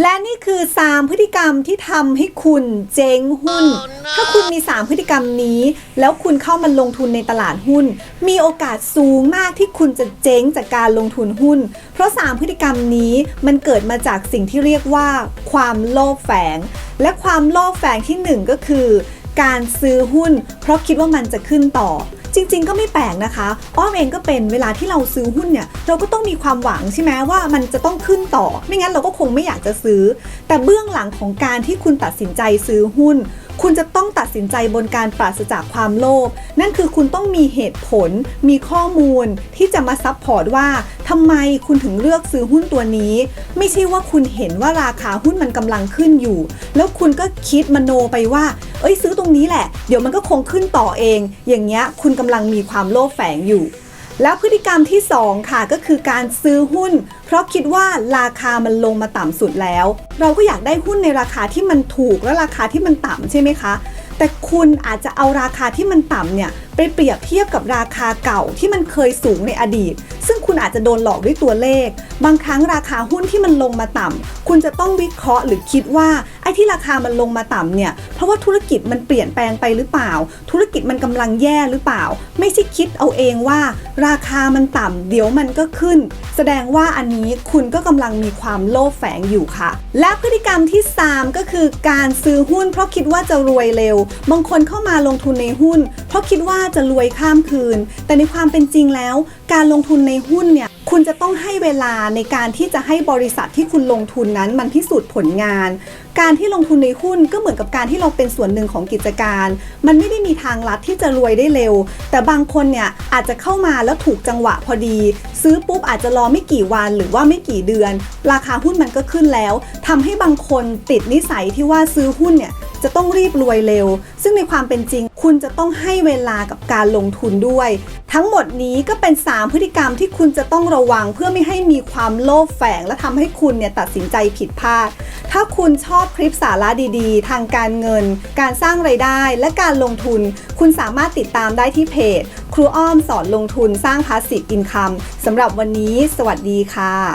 และนี่คือ 3 พฤติกรรมที่ทำให้คุณเจ๊งหุ้น ถ้าคุณมี 3 พฤติกรรมนี้ แล้วคุณเข้ามาลงทุนในตลาดหุ้น มีโอกาสสูงมากที่คุณจะเจ๊งจากการลงทุนหุ้น เพราะ 3 พฤติกรรมนี้มันเกิดมาจากสิ่งที่เรียกว่า ความโลภแฝง และความโลภแฝงที่ 1 ก็คือ การซื้อหุ้น เพราะคิดว่ามันจะขึ้นต่อ จริง ๆ ก็ไม่แปลกนะคะ อ้อมเองก็เป็นเวลาที่เราซื้อหุ้นเนี่ยเราก็ต้องมีความหวังใช่ไหมว่ามันจะต้องขึ้นต่อ ไม่งั้นเราก็คงไม่อยากจะซื้อ แต่เบื้องหลังของการที่คุณตัดสินใจซื้อหุ้น คุณจะต้องตัดสินใจบนการปราศจากความโลภนั่นคือคุณต้องมีเหตุผล มีข้อมูลที่จะมาซับพอร์ตว่าทำไมคุณถึงเลือกซื้อหุ้นตัวนี้ ไม่ใช่ว่าคุณเห็นว่าราคาหุ้นมันกำลังขึ้นอยู่ แล้วคุณก็คิดมโนไปว่า เอ้ยซื้อตรงนี้แหละ เดี๋ยวมันก็คงขึ้นต่อเอง อย่างเงี้ยคุณกำลังมีความโลภแฝงอยู่ แล้วพฤติกรรมที่ 2 ค่ะก็คือการซื้อหุ้น เพราะคิดว่าราคามันลงมาต่ำสุดแล้ว เราก็อยากได้หุ้นในราคาที่มันถูกและราคาที่มันต่ำใช่ไหมคะ แต่คุณอาจจะเอาราคาที่มันต่ำเนี่ย ไปเปรียบเทียบกับราคาเก่าที่มันเคยสูงในอดีต ซึ่งคุณอาจจะโดนหลอกด้วยตัวเลข บางครั้งราคาหุ้นที่มันลงมาต่ำคุณจะต้องวิเคราะห์หรือคิดว่าไอ้ที่ราคามันลงมาต่ำเนี่ยเพราะว่าธุรกิจมันเปลี่ยนแปลงไปหรือเปล่า ธุรกิจมันกำลังแย่หรือเปล่า ไม่ใช่คิดเอาเองว่า ราคามันต่ำเดี๋ยวมันก็ขึ้น แสดงว่าอันนี้คุณก็กำลังมีความโลภแฝงอยู่ค่ะ และพฤติกรรมที่ 3 ก็คือการซื้อหุ้น เพราะคิดว่าจะรวยเร็ว บางคนเข้ามาลงทุนในหุ้น เพราะคิดว่าจะรวยข้ามคืน แต่ในความเป็นจริงแล้ว การลงทุนในหุ้นเนี่ยคุณจะต้องให้เวลาในการที่จะให้บริษัทที่คุณลงทุนนั้นมันพิสูจน์ผลงาน การที่ลงทุนในหุ้นก็เหมือนกับการที่เราเป็นส่วนหนึ่งของกิจการ มันไม่ได้มีทางลัดที่จะรวยได้เร็ว แต่บางคนเนี่ยอาจจะเข้ามาแล้วถูกจังหวะพอดี ซื้อปุ๊บอาจจะรอไม่กี่วันหรือว่าไม่กี่เดือน ราคาหุ้นมันก็ขึ้นแล้วทำให้บางคนติดนิสัยที่ว่าซื้อหุ้นเนี่ยจะต้องรีบรวยเร็ว ซึ่งในความเป็นจริง คุณจะต้องให้เวลากับการลงทุนด้วย ทั้งหมดนี้ก็เป็น 3 พฤติกรรมที่คุณจะต้องระวังเพื่อไม่ให้มีความโลภแฝง และทำให้คุณเนี่ยตัดสินใจผิดพลาด ถ้าคุณชอบคลิปสาระดีๆ ทางการเงิน การสร้างไรายได้และการลงทุน คุณสามารถติดตามได้ที่เพจ ครูอ้อมสอนลงทุนสร้างพาสซีฟอินคัมสำหรับวันนี้ สวัสดีค่ะ